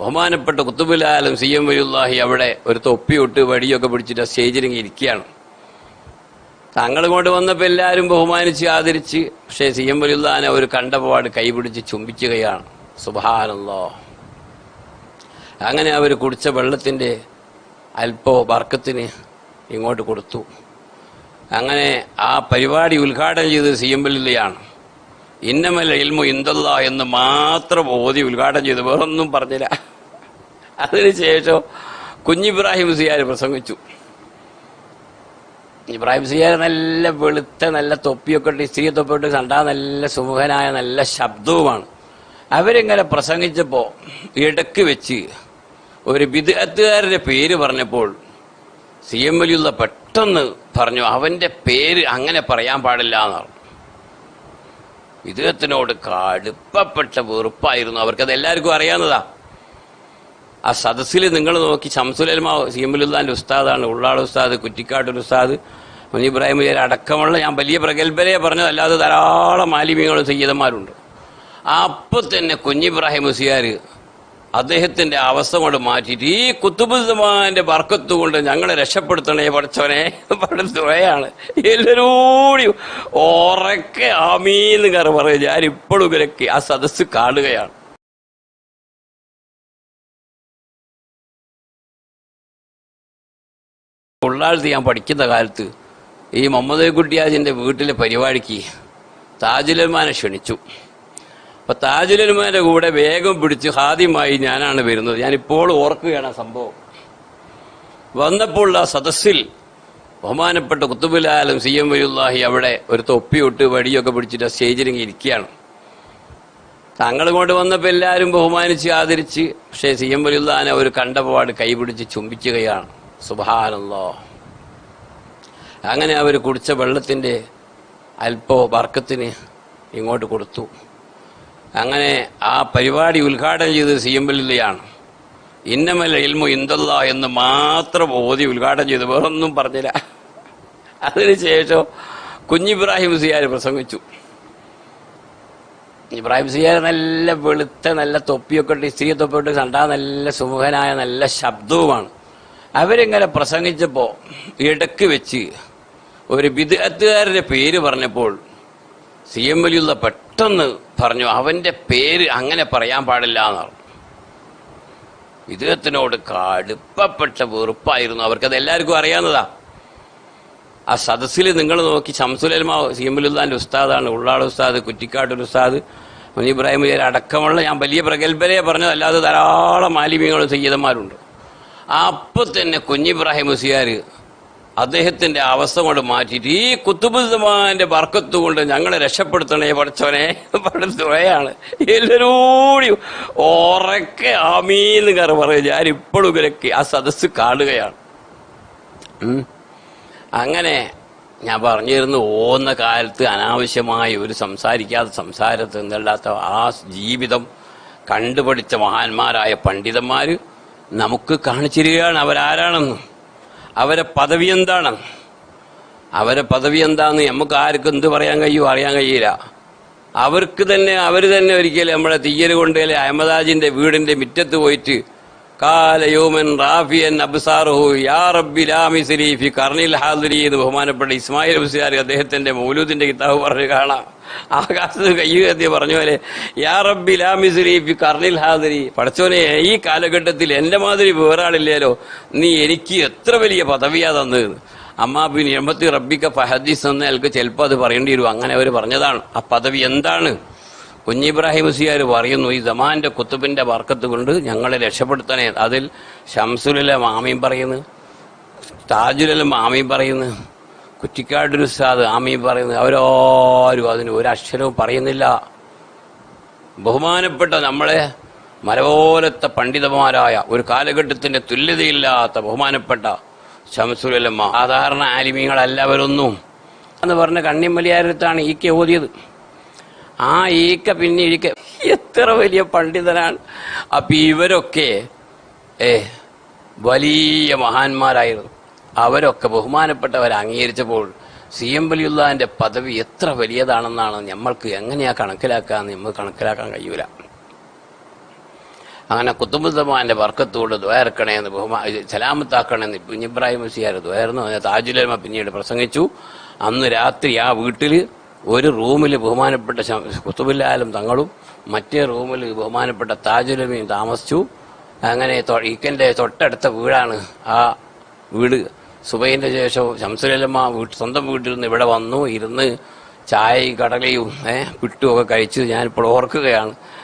ബഹുമാനപ്പെട്ട കുത്തുബുലാലും C M വലിയുല്ലാഹി അവിടെ ഒരു തൊപ്പിയിട്ട് വടിയൊക്കെ പിടിച്ചിട്ട് സ്റ്റേജിലിങ്ങി ഇരിക്കുകയാണ്. തങ്ങൾ കൊണ്ട് വന്നപ്പോൾ എല്ലാവരും ബഹുമാനിച്ച് ആദരിച്ച് പക്ഷേ സി എം വലിയുല്ലാനെ അവർ കണ്ടപാട് കൈപിടിച്ച് ചുംബിക്കുകയാണ്. സുബാനല്ലോ അങ്ങനെ അവർ കുടിച്ച വെള്ളത്തിന്റെ അല്പോ വർക്കത്തിന് ഇങ്ങോട്ട് കൊടുത്തു. അങ്ങനെ ആ പരിപാടി ഉദ്ഘാടനം ചെയ്തത് സി എം വലിയാണ് ഇന്നമല്ല ഇൽമു ഇന്ദല്ല എന്ന് മാത്രം ഓതി ഉദ്ഘാടനം ചെയ്തു വേറൊന്നും പറഞ്ഞില്ല. അതിനുശേഷം കുഞ്ഞിബ്രാഹിം സിയാർ പ്രസംഗിച്ചു. ഇബ്രാഹിം സിയാർ നല്ല വെളുത്ത നല്ല തൊപ്പിയൊക്കെ ഇട്ട് സ്ത്രീ തൊപ്പിയിട്ട് കണ്ടാ നല്ല സുമുഖനായ നല്ല ശബ്ദവുമാണ്. അവരിങ്ങനെ പ്രസംഗിച്ചപ്പോൾ ഇടയ്ക്ക് വെച്ച് ഒരു വിദഗ്ധക്കാരുടെ പേര് പറഞ്ഞപ്പോൾ സി എം വലിയുള്ള പെട്ടെന്ന് പറഞ്ഞു അവന്റെ പേര് അങ്ങനെ പറയാൻ പാടില്ല എന്ന് പറഞ്ഞു. വിദേഹത്തിനോട് കടുപ്പപ്പെട്ട വെറുപ്പായിരുന്നു. അവർക്കത് എല്ലാവർക്കും അറിയാവുന്നതാ. ആ സദസ്സിൽ നിങ്ങൾ നോക്കി ശംസുലൽമ സീമുലുല്ലാന്റെ ഉസ്താദാണ് ഉള്ളാട് ഉസ്താദ് കുറ്റിക്കാട്ടൂർ ഉസ്താദ് മുനി ഇബ്രാഹിം മുജാർ അടക്കമുള്ള ഞാൻ വലിയ പ്രഗത്ഭരെ പറഞ്ഞത് അല്ലാതെ ധാരാളം മാലിമ്യങ്ങളും സയ്യിദന്മാരുണ്ട്. അപ്പൊ തന്നെ കുഞ്ഞിബ്രാഹിം മുസിയാർ അദ്ദേഹത്തിന്റെ അവസ്ഥ കൊണ്ട് മാറ്റിയിട്ട് ഈ കുത്തുബുദ്ധമാന്റെ വർക്കത്ത് കൊണ്ട് ഞങ്ങളെ രക്ഷപ്പെടുത്തണേ പഠിച്ചവനെ പഠിത്തുകയാണ് എല്ലാരോടും ഉറക്കെ ആമീന്ന് കയറി പറയും ഞാൻ ഇപ്പോഴും ഇവരൊക്കെ ആ സദസ്സ് കാണുകയാണ്. ഉള്ളാഴ്ത്ത് ഞാൻ പഠിക്കുന്ന കാലത്ത് ഈ മുഹമ്മദ് കുട്ടിയാജിന്റെ വീട്ടിലെ പരിപാടിക്ക് താജുലന്മാനെ ക്ഷണിച്ചു. അപ്പോൾ താജുലന്മാരുടെ കൂടെ വേഗം പിടിച്ച് ഹാദ്യമായി ഞാനാണ് വരുന്നത്. ഞാനിപ്പോൾ ഓർക്കുകയാണ് സംഭവം. വന്നപ്പോൾ ആ സദസ്സിൽ ബഹുമാനപ്പെട്ട കുത്തുബുലാലും സി എം വലുല്ലാഹി അവിടെ ഒരു തൊപ്പിയൊട്ട് വടിയൊക്കെ പിടിച്ചിട്ട് ഇങ്ങനെ ഇരിക്കുകയാണ്. തങ്ങൾ കൊണ്ട് വന്നപ്പോൾ എല്ലാവരും ബഹുമാനിച്ച് ആദരിച്ച് പക്ഷേ സി എം വലുല്ലാനെ അവർ കണ്ടപാട് കൈപിടിച്ച് ചുംബിക്കുകയാണ്. സുബാനല്ലോ അങ്ങനെ അവർ കുടിച്ച വെള്ളത്തിന്റെ അല്പോ വർക്കത്തിന് ഇങ്ങോട്ട് കൊടുത്തു. അങ്ങനെ ആ പരിപാടി ഉദ്ഘാടനം ചെയ്ത് സി എം വലിയാണ് ഇന്നമല്ല ഇൽമു ഇന്ദല്ല എന്ന് മാത്രം ഓതി ഉദ്ഘാടനം ചെയ്തു. വേറൊന്നും പറഞ്ഞില്ല. അതിനുശേഷം കുഞ്ഞിബ്രാഹിം സിയാർ പ്രസംഗിച്ചു. ഇബ്രാഹിം സിയാർ നല്ല വെളുത്ത നല്ല തൊപ്പിയൊക്കെ ഇട്ട് സ്ത്രീ തൊപ്പിയിട്ട് കണ്ടാൽ നല്ല സുമുഖനായ നല്ല ശബ്ദവുമാണ്. അവരിങ്ങനെ പ്രസംഗിച്ചപ്പോൾ ഇടയ്ക്ക് വെച്ച് ഒരു വിദഗ്ധക്കാരുടെ പേര് പറഞ്ഞപ്പോൾ സി എം വലിയുള്ള പെട്ടെന്ന് പറഞ്ഞു അവന്റെ പേര് അങ്ങനെ പറയാൻ പാടില്ല എന്ന് പറഞ്ഞു വിദേഹത്തിനോട് കടുപ്പപ്പെട്ട വെറുപ്പായിരുന്നു. അവർക്കത് എല്ലാവർക്കും അറിയാവുന്നതാ. ആ സദസ്സിൽ നിങ്ങൾ നോക്കി ശംസുലമാവ് സി എം വലിയുല്ലാന്റെ ഉസ്താദാണ് ഉള്ളാട് ഉസ്താദ് കുറ്റിക്കാട്ടൂർ ഉസ്താദ് മുനി ഇബ്രാഹിം അടക്കമുള്ള ഞാൻ വലിയ പ്രഗത്ഭരെ പറഞ്ഞത് അല്ലാതെ ധാരാളം മാലിമ്യങ്ങളും സയ്യിദന്മാരുണ്ട്. അപ്പൊ തന്നെ കുഞ്ഞിബ്രാഹിം മുസിയാർ അദ്ദേഹത്തിന്റെ അവസ്ഥ കൊണ്ട് മാറ്റിയിട്ട് ഈ കുത്തുബുദ്ദമാന്റെ വർക്കത്ത് കൊണ്ട് ഞങ്ങളെ രക്ഷപ്പെടുത്തണേ പഠിച്ചവനെ. പഠിത്തുകയാണ് എല്ലാരോടും ഉറക്കെ ആമീന്ന് കയറി പറയും ഞാൻ ഇപ്പോഴും ഇവരൊക്കെ ആ സദസ്സ് കാണുകയാണ്. അങ്ങനെ ഞാൻ പറഞ്ഞിരുന്നു ഓന്ന കാലത്ത് അനാവശ്യമായി ഒരു സംസാരിക്കാത്ത സംസാരത്തിൽ നിന്നല്ലാത്ത ആ ജീവിതം കണ്ടുപഠിച്ച മഹാന്മാരായ പണ്ഡിതന്മാര് നമുക്ക് കാണിച്ചിരിക്കുകയാണ് അവരാരാണെന്ന്. അവരെ പദവി എന്താണ്? അവരെ പദവി എന്താന്ന് നമുക്ക് ആർക്കും എന്ത് പറയാൻ കഴിയുമോ അറിയാൻ കഴിയില്ല. അവർക്ക് തന്നെ അവർ തന്നെ ഒരിക്കലും നമ്മളെ തീയ്യൽ കൊണ്ടേലെ അഹമ്മദാജിന്റെ വീടിന്റെ മുറ്റത്ത് പോയിട്ട് ബഹുമാനപ്പെട്ട ഇസ്മായിൽ ബുസിയാരി അദ്ദേഹത്തിന്റെ മൗലൂദിന്റെ കിതാബ് പറഞ്ഞു കാണാം. ആകാശത്ത് കയ്യുകത്തി പറഞ്ഞു പോലെ യാ റബ്ബി ലാ മിസ്ലി കർണിൽ ഹാദിരി. പഠിച്ചോനെ ഈ കാലഘട്ടത്തിൽ എന്റെ മാതിരി വേറാളില്ലല്ലോ നീ എനിക്ക് എത്ര വലിയ പദവിയാ തന്നത്? അമ്മാ പിന്നെ റബ്ബിക്ക ഫഹദീസ് എന്ന് അയാൾക്ക് ചിലപ്പോൾ അത് പറയേണ്ടി വരും. അങ്ങനെ അവർ പറഞ്ഞതാണ്. ആ പദവി എന്താണ്? കുഞ്ഞിബ്രാഹിം സിയാർ പറയുന്നു ഈ ദമാന്റെ കുത്തുബിന്റെ വർക്കത്ത് കൊണ്ട് ഞങ്ങളെ രക്ഷപ്പെടുത്തണേ. അതിൽ ഷംസുലിലെ മാമയും പറയുന്നു താജുലിലെ മാമയും പറയുന്നു കുറ്റിക്കാടൊരു ഉസ്താദ് ആമയും പറയുന്നു. അവരാരും അതിന് ഒരു അക്ഷരവും പറയുന്നില്ല. ബഹുമാനപ്പെട്ട നമ്മളെ മലപോലത്തെ പണ്ഡിതന്മാരായ ഒരു കാലഘട്ടത്തിന്റെ തുല്യതയില്ലാത്ത ബഹുമാനപ്പെട്ട ശംസുലമ്മ സാധാരണ ആലിമീങ്ങളല്ലവരൊന്നും എന്ന് പറഞ്ഞ കണ്ണിമലിയാരത്താണ് കെ ഓതിയത്. ആ ഈക്ക പിന്നെ ഇരിക്ക. എത്ര വലിയ പണ്ഡിതനാണ്. അപ്പൊ ഇവരൊക്കെ ഏ വലിയ മഹാന്മാരായിരുന്നു. അവരൊക്കെ ബഹുമാനപ്പെട്ടവരെ അംഗീകരിച്ചപ്പോൾ സി എം വലിയുള്ളതിന്റെ പദവി എത്ര വലിയതാണെന്നാണ് നമ്മൾക്ക് എങ്ങനെയാ കണക്കിലാക്കാന്ന് നമ്മൾ കണക്കിലാക്കാൻ കഴിയൂല. അങ്ങനെ കുത്തുബുദ്ധമാന്റെ വർക്കത്തോട് ദ്വയർക്കണേന്ന് ബഹുമാ സലാമത്താക്കണമെന്ന് കുഞ്ഞിബ്രാഹിം മുസിയാർ ദ്വയർന്നു താജുലമ പിന്നീട് പ്രസംഗിച്ചു. അന്ന് രാത്രി ആ വീട്ടിൽ ഒരു റൂമിൽ ബഹുമാനപ്പെട്ട കുത്തുബില്ലാലും തങ്ങളും മറ്റേ റൂമിൽ ബഹുമാനപ്പെട്ട താജുലമയും താമസിച്ചു. അങ്ങനെ ഈക്കന്റെ തൊട്ടടുത്ത വീടാണ് ആ വീട്. സുബൈന്റെ ശേഷം ശംസുലമ്മ വീട്ട് സ്വന്തം വീട്ടിൽ നിന്ന് ഇവിടെ വന്നു ഇരുന്ന് ചായയും കടലയും ഏഹ് പിട്ടുമൊക്കെ കഴിച്ച് ഞാനിപ്പോൾ ഓർക്കുകയാണ്.